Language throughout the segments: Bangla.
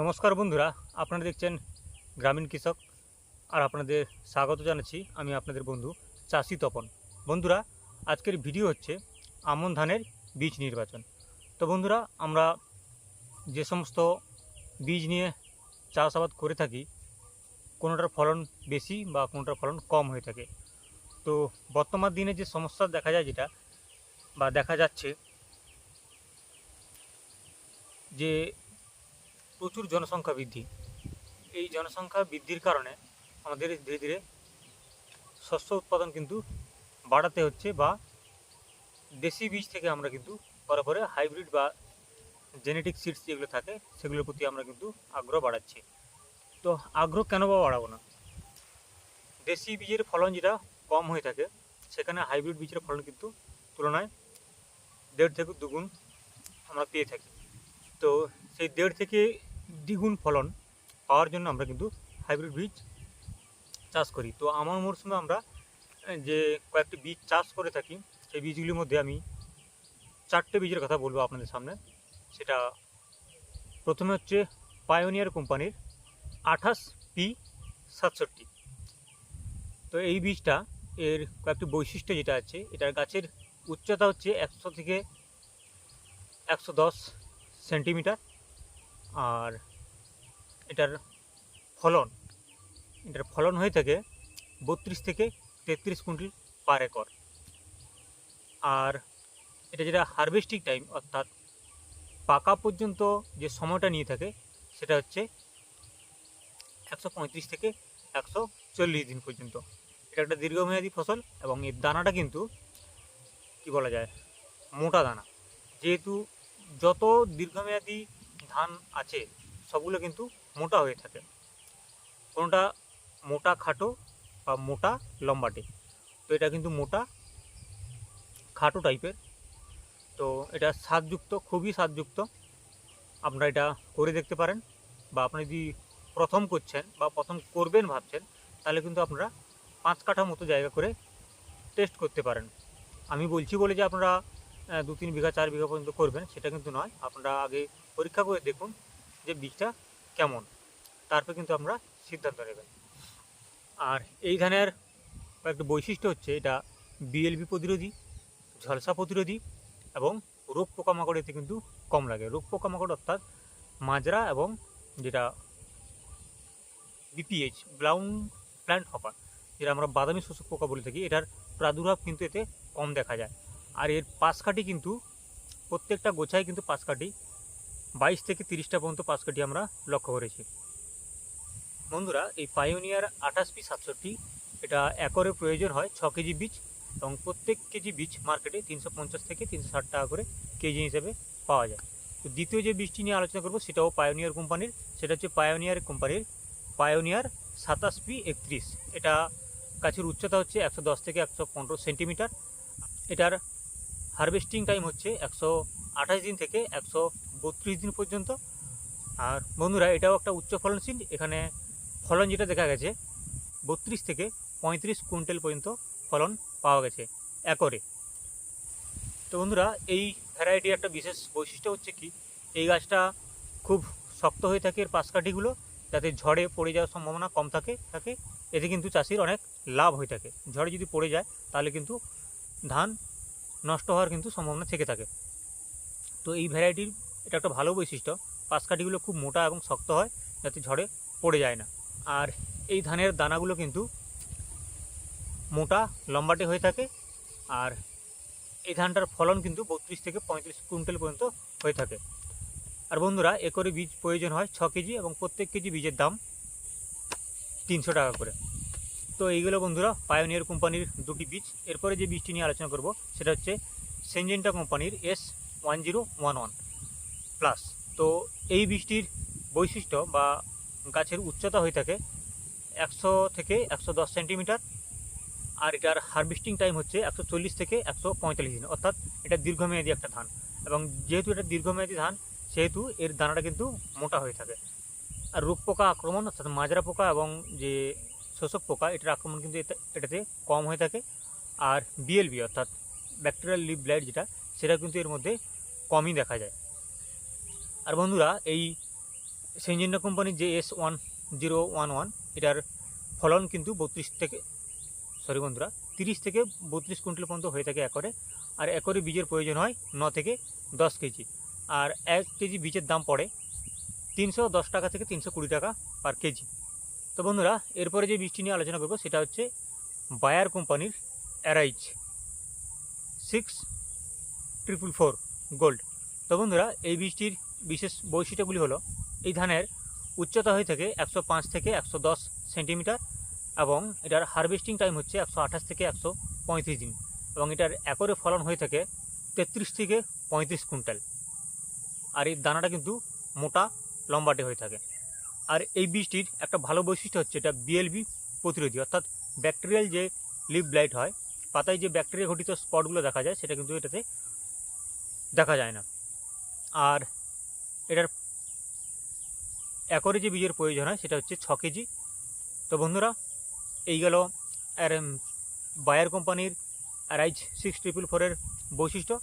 নমস্কার বন্ধুরা, আপনারা দেখছেন গ্রামীণ কৃষক, আর আপনাদের স্বাগত জানাচ্ছি আমি আপনাদের বন্ধু চাষি তপন। বন্ধুরা, আজকের ভিডিও হচ্ছে আমন ধানের বীজ নির্বাচন। তো বন্ধুরা, আমরা যে সমস্ত বীজ নিয়ে চাষাবাদ করে থাকি, কোনোটার ফলন বেশি বা কোনোটার ফলন কম হয়ে থাকে। তো বর্তমান দিনে যে সমস্যা দেখা যায় যেটা, বা দেখা যাচ্ছে যে প্রচুর জনসংখ্যা বৃদ্ধি। এই জনসংখ্যা বৃদ্ধির কারণে আমাদের ধীরে ধীরে শস্য উৎপাদন কিন্তু বাড়াতে হচ্ছে বা দেশি বীজ থেকে আমরা কিন্তু পরে পরে হাইব্রিড বা জেনেটিক সিডস যেগুলো থাকে, সেগুলোর প্রতি আমরা কিন্তু আগ্রহ বাড়াচ্ছি। তো আগ্রহ কেন বা বাড়াবো না? দেশি বীজের ফলন যেটা কম হয়ে থাকে, সেখানে হাইব্রিড বীজের ফলন কিন্তু তুলনায় দেড় থেকে দুগুণ আমরা পেয়ে থাকি। তো সেই দেড় থেকে দ্বিগুণ ফলন পাওয়ার জন্য আমরা কিন্তু হাইব্রিড বীজ চাষ করি। তো আমার মরশুমে আমরা যে কয়েকটি বীজ চাষ করে থাকি, সেই বীজগুলির মধ্যে আমি চারটে বীজের কথা বলব আপনাদের সামনে। সেটা প্রথমে হচ্ছে পায়োনিয়ার কোম্পানির আঠাশ পি সাতষট্টি। তো এই বীজটা, এর কয়েকটি বৈশিষ্ট্য যেটা আছে, এটার গাছের উচ্চতা হচ্ছে একশো থেকে একশো দশ সেন্টিমিটার। আর এটার ফলন এটার ফলন হয়ে থাকে বত্রিশ থেকে তেত্রিশ কুইন্টাল পার একর। আর এটা যেটা হারভেস্টিং টাইম, অর্থাৎ পাকা পর্যন্ত যে সময়টা নিয়ে থাকে, সেটা হচ্ছে একশো পঁয়ত্রিশ থেকে একশো চল্লিশ দিন পর্যন্ত। এটা একটা দীর্ঘমেয়াদী ফসল এবং এর দানাটা কিন্তু কি বলা যায়, মোটা দানা। যেহেতু যত দীর্ঘমেয়াদী ধান আছে, সবগুলো কিন্তু মোটা হয়ে থাকে। কোনোটা মোটা খাটো বা মোটা লম্বাটে? তো এটা কিন্তু মোটা খাটো টাইপের। তো এটা স্বাদযুক্ত, খুবই স্বাদযুক্ত। আপনারা এটা করে দেখতে পারেন বা আপনি যদি প্রথম করছেন বা প্রথম করবেন ভাবছেন, তাহলে কিন্তু আপনারা পাঁচ কাঠা মতো জায়গা করে টেস্ট করতে পারেন। আমি বলছি বলে যে আপনারা দু তিন বিঘা, চার বিঘা পর্যন্ত করবেন, সেটা কিন্তু নয়। আপনারা আগে পরীক্ষা করে দেখুন যে বীজটা কেমন। তারপর কিন্তু আমরা সিদ্ধান্ত নেবেন আর এই ধানের একটা বৈশিষ্ট্য হচ্ছে, এটা বিএলবি প্রতিরোধী, ঝলসা প্রতিরোধী এবং রোগ পোকামাকড় এতে কিন্তু কম লাগে। রোগ পোকামাকড় অর্থাৎ মাজরা এবং যেটা বিপিএইচ ব্রাউন প্ল্যান্ট হপার যেটা আমরা বাদামি শোষক পোকা বলে থাকি, এটার প্রাদুর্ভাব কিন্তু এতে কম দেখা যায়। আর এর পাশকাঠি কিন্তু প্রত্যেকটা গোছায় কিন্তু পাশকাঠি বাইশ থেকে তিরিশটা পর্যন্ত পাশকাঠি আমরা লক্ষ্য করেছি। বন্ধুরা, এই পায়োনিয়ার আঠাশ পি সাতষট্টি, এটা একরে প্রয়োজন হয় ছ কেজি বীজ এবং প্রত্যেক কেজি বীজ মার্কেটে তিনশো পঞ্চাশ থেকে তিনশো ষাট টাকা করে কেজি হিসেবে পাওয়া যায়। তো দ্বিতীয় যে বীজটি নিয়ে আলোচনা করব, সেটাও পায়োনিয়ার কোম্পানির, সেটা হচ্ছে পায়োনিয়ার কোম্পানির পায়োনিয়ার সাতাশ পি একত্রিশ। এটা গাছের উচ্চতা হচ্ছে একশো দশ থেকে একশো পনেরো সেন্টিমিটার। এটার হারভেস্টিং টাইম হচ্ছে একশো আঠাশ দিন থেকে একশো বত্রিশ দিন পর্যন্ত। আর বন্ধুরা, এটাও একটা উচ্চ ফলনশীল। এখানে ফলন যেটা দেখা গেছে, বত্রিশ থেকে পঁয়ত্রিশ কুইন্টাল পর্যন্ত ফলন পাওয়া গেছে একরে। তো বন্ধুরা, এই ভ্যারাইটির একটা বিশেষ বৈশিষ্ট্য হচ্ছে কি, এই গাছটা খুব শক্ত হয়ে থাকে এর পাশকাঠিগুলো, যাতে ঝড়ে পড়ে যাওয়ার সম্ভাবনা কম থাকে থাকে। এতে কিন্তু চাষির অনেক লাভ হয়ে থাকে। ঝড়ে যদি পড়ে যায়, তাহলে কিন্তু ধান নষ্ট হওয়ার কিন্তু সম্ভাবনা থেকে থাকে। তো এই ভ্যারাইটির এটা একটা ভালো বৈশিষ্ট্য। পাশকাঠিগুলো খুব মোটা এবং শক্ত হয়, যাতে ঝড়ে পড়ে যায় না। আর এই ধানের দানাগুলো কিন্তু মোটা, লম্বাটে হয়ে থাকে। আর এই ধানটার ফলন কিন্তু বত্রিশ থেকে পঁয়ত্রিশ কুইন্টাল পর্যন্ত হয়ে থাকে। আর বন্ধুরা, একরে বীজ প্রয়োজন হয় ছ কেজি এবং প্রত্যেক কেজি বীজের দাম তিনশো টাকা করে। তো এইগুলো বন্ধুরা পায়োনিয়ার কোম্পানির দুটি বীজ। এরপরে যে বীজটি নিয়ে আলোচনা করব, সেটা হচ্ছে সেনজেন্টা কোম্পানির S one zero one one plus. তো এই বৃষ্টির বৈশিষ্ট্য বা গাছের উচ্চতা হয়ে থাকে একশো থেকে একশো দশ সেন্টিমিটার আর এটার হারভেস্টিং টাইম হচ্ছে একশো চল্লিশ থেকে একশো পঁয়তাল্লিশ দিন। অর্থাৎ এটা দীর্ঘমেয়াদী একটা ধান এবং যেহেতু এটা দীর্ঘমেয়াদী ধান, সেহেতু এর দানাটা কিন্তু মোটা হয়ে থাকে। আর রোগ পোকা আক্রমণ, অর্থাৎ মাজরা পোকা এবং যে শোষক পোকা, এটার আক্রমণ কিন্তু এটাতে কম হয়ে থাকে। আর বিএলবি অর্থাৎ ব্যাকটেরিয়াল লিভ ব্লাইট যেটা, সেটা কিন্তু এর মধ্যে কমই দেখা যায়। আর বন্ধুরা, এই সেঞ্জিনা কোম্পানির যে S one zero one one এটার ফলন কিন্তু বত্রিশ থেকে সরি বন্ধুরা, তিরিশ থেকে বত্রিশ কুইন্টাল পর্যন্ত হয়ে থাকে একরে, আর একরে বীজের প্রয়োজন হয় ন থেকে দশ কেজি। আর এক কেজি বীজের দাম পড়ে তিনশো দশ টাকা থেকে তিনশো কুড়ি টাকা পার কেজি। তো বন্ধুরা, এরপরে যে বীজটি নিয়ে আলোচনা করব, সেটা হচ্ছে বায়ার কোম্পানির Arize six triple four gold তো বন্ধুরা, এই বীজটির বিশেষ বৈশিষ্ট্যগুলি হলো, এই ধানের উচ্চতা হয়ে থাকে একশো পাঁচ থেকে একশো দশ সেন্টিমিটার এবং এটার হারভেস্টিং টাইম হচ্ছে একশো আঠাশ থেকে একশো পঁয়ত্রিশ দিন এবং এটার একরে ফলন হয়ে থাকে তেত্রিশ থেকে পঁয়ত্রিশ কুইন্টাল। আর এই দানাটা কিন্তু মোটা লম্বাটে হয়ে থাকে। আর এই বীজটির একটা ভালো বৈশিষ্ট্য হচ্ছে এটা বিএলবি প্রতিরোধী, অর্থাৎ ব্যাকটেরিয়াল যে লিভ ব্লাইট হয়, পাতায় যে ব্যাকটেরিয়া ঘটিত স্পটগুলো দেখা যায়, সেটা কিন্তু এটাতে দেখা যায় না। আর এটার একরে যে বীজের প্রয়োজন হয়, সেটা হচ্ছে ছ কেজি। তো বন্ধুরা, এই গেল আর বায়ার কোম্পানির রাইজ সিক্স ট্রিপল ফোরের বৈশিষ্ট্য।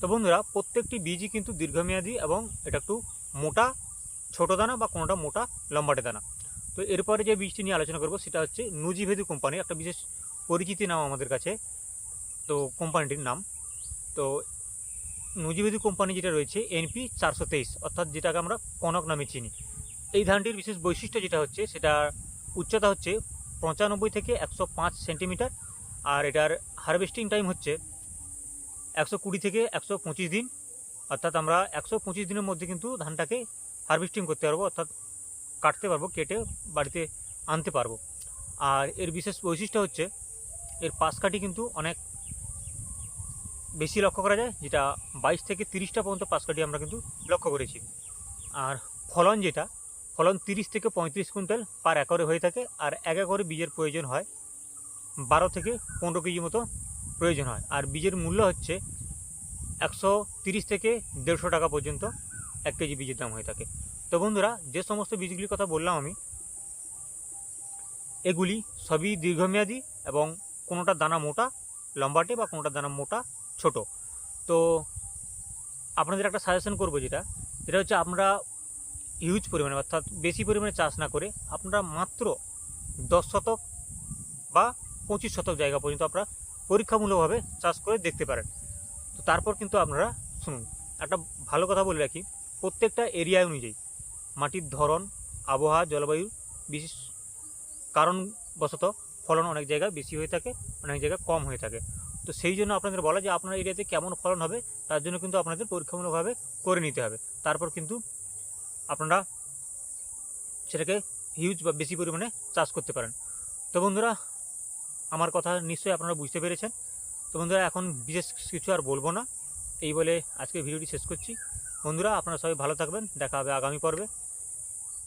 তো বন্ধুরা, প্রত্যেকটি বীজই কিন্তু দীর্ঘমেয়াদী এবং এটা একটু মোটা, ছোট দানা বা কোনোটা মোটা, লম্বাটে দানা। তো এরপরে যে বীজটি নিয়ে আলোচনা করব, সেটা হচ্ছে নুজিভেদু কোম্পানি, একটা বিশেষ পরিচিতি নাম আমাদের কাছে। তো কোম্পানিটির নাম। তো নুজিভেদু কোম্পানি যেটা রয়েছে এনপি চারশো তেইশ, অর্থাৎ যেটাকে আমরা কনক নামে চিনি। এই ধানটির বিশেষ বৈশিষ্ট্য যেটা হচ্ছে সেটা উচ্চতা হচ্ছে পঁচানব্বই থেকে একশো পাঁচ সেন্টিমিটার, আর এটার হারভেস্টিং টাইম হচ্ছে একশো কুড়ি থেকে একশো পঁচিশ দিন। অর্থাৎ আমরা একশো পঁচিশ দিনের মধ্যে কিন্তু ধানটাকে হারভেস্টিং করতে পারব, অর্থাৎ কাটতে পারব, কেটে বাড়িতে আনতে পারব। আর এর বিশেষ বৈশিষ্ট্য হচ্ছে, এর পাশ কাঠি কিন্তু অনেক বেশি লক্ষ্য করা যায়, যেটা বাইশ থেকে তিরিশটা পর্যন্ত পাশ কাঠি আমরা কিন্তু লক্ষ্য করেছি। আর ফলন যেটা, ফলন তিরিশ থেকে পঁয়ত্রিশ কুইন্টাল পার একরে হয়ে থাকে, আর এক একরে বীজের প্রয়োজন হয় বারো থেকে পনেরো কেজি মতো প্রয়োজন হয়। আর বীজের মূল্য হচ্ছে একশো তিরিশ থেকে দেড়শো টাকা পর্যন্ত এক কেজি বীজের দাম হয়ে থাকে। তো বন্ধুরা, যে সমস্ত বীজগুলির কথা বললাম আমি, এগুলি সবই দীর্ঘমেয়াদী এবং কোনোটা দানা মোটা, লম্বাটে বা কোনোটা দানা মোটা ছোট। তো আপনাদের একটা সাজেশন করব যেটা। যেটা হচ্ছে আমরা হিউজ পরিমাণে অর্থাৎ বেশি পরিমাণে চাষ না করে আপনারা মাত্র দশ শতক বা পঁচিশ শতক জায়গা পর্যন্ত আপনারা পরীক্ষামূলকভাবে চাষ করে দেখতে পারেন। তো তারপর কিন্তু আপনারা শুনুন, একটা ভালো কথা বলে রাখি, প্রত্যেকটা এরিয়া অনুযায়ী মাটির ধরন, আবহাওয়া, জলবায়ু বিশেষ কারণবশত ফলন অনেক জায়গায় বেশি হয়ে থাকে, অনেক জায়গায় কম হয়ে থাকে। তো সেই জন্য আপনাদের বলা যে আপনার এরিয়াতে কেমন ফলন হবে, তার জন্য কিন্তু আপনাদের পরীক্ষামূলকভাবে করে নিতে হবে। তারপর কিন্তু আপনারা সেটাকে হিউজ বা বেশি পরিমাণে চাষ করতে পারেন। তো বন্ধুরা, আমার কথা নিশ্চয়ই আপনারা বুঝতে পেরেছেন। তো বন্ধুরা, এখন বিশেষ কিছু আর বলব না। এই বলে আজকে ভিডিওটি শেষ করছি। বন্ধুরা, আপনারা সবাই ভালো থাকবেন। দেখা হবে আগামী পর্বে।